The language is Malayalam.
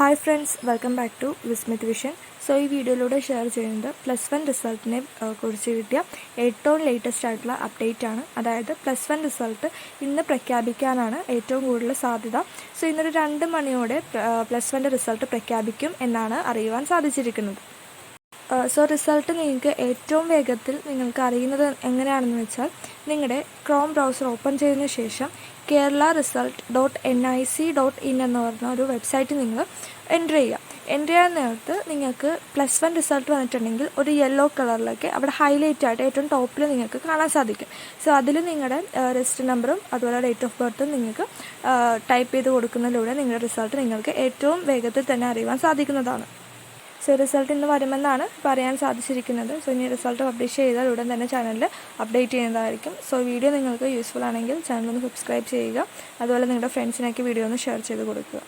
Hi friends welcome back to Vismith vision so ഈ വീഡിയോയിലൂടെ ഷെയർ ചെയ്യുന്നത് പ്ലസ് വൺ റിസൾട്ടിനെ കുറിച്ച് കിട്ടിയ ഏറ്റവും ലേറ്റസ്റ്റ് ആയിട്ടുള്ള അപ്ഡേറ്റ് ആണ്. അതായത് പ്ലസ് വൺ റിസൾട്ട് ഇന്ന് പ്രഖ്യാപിക്കാനാണ് ഏറ്റവും കൂടുതൽ സാധ്യത. സോ ഇന്നൊരു രണ്ട് മണിയോടെ പ്ലസ് വണ്ണിന്റെ റിസൾട്ട് പ്രഖ്യാപിക്കും എന്നാണ് അറിയുവാൻ സാധിച്ചിരിക്കുന്നത്. സോ റിസൾട്ട് നിങ്ങൾക്ക് ഏറ്റവും വേഗത്തിൽ നിങ്ങൾക്ക് അറിയുന്നത് എങ്ങനെയാണെന്ന് വെച്ചാൽ നിങ്ങളുടെ ക്രോം ബ്രൗസർ ഓപ്പൺ ചെയ്തതിന് ശേഷം Kerala result dot N I C dot in എന്ന് പറഞ്ഞ ഒരു വെബ്സൈറ്റ് നിങ്ങൾ എന്റർ ചെയ്യുക. എന്റർ ചെയ്യാൻ നേരത്ത് നിങ്ങൾക്ക് പ്ലസ് വൺ റിസൾട്ട് വന്നിട്ടുണ്ടെങ്കിൽ ഒരു യെല്ലോ കളറിലൊക്കെ അവിടെ ഹൈലൈറ്റ് ആയിട്ട് ഏറ്റവും ടോപ്പിൽ നിങ്ങൾക്ക് കാണാൻ സാധിക്കും. സോ അതിൽ നിങ്ങളുടെ രജിസ്റ്റർ നമ്പറും അതുപോലെ ഡേറ്റ് ഓഫ് ബർത്തും നിങ്ങൾക്ക് ടൈപ്പ് ചെയ്ത് കൊടുക്കുന്നതിലൂടെ നിങ്ങളുടെ റിസൾട്ട് നിങ്ങൾക്ക് ഏറ്റവും വേഗത്തിൽ തന്നെ അറിയുവാൻ സാധിക്കുന്നതാണ്. സോ റിസൾട്ട് ഇന്ന് വരുമെന്നാണ് പറയാൻ സാധിച്ചിരിക്കുന്നത്. സോ ഇനി റിസൾട്ട് പബ്ലിഷ് ചെയ്താൽ ഉടൻ തന്നെ ചാനലിൽ അപ്ഡേറ്റ് ചെയ്യുന്നതായിരിക്കും. സോ വീഡിയോ നിങ്ങൾക്ക് യൂസ്ഫുൾ ആണെങ്കിൽ ചാനൽ ഒന്ന് സബ്സ്ക്രൈബ് ചെയ്യുക. അതുപോലെ നിങ്ങളുടെ ഫ്രണ്ട്സിനൊക്കെ വീഡിയോ ഒന്ന് ഷെയർ ചെയ്ത് കൊടുക്കുക.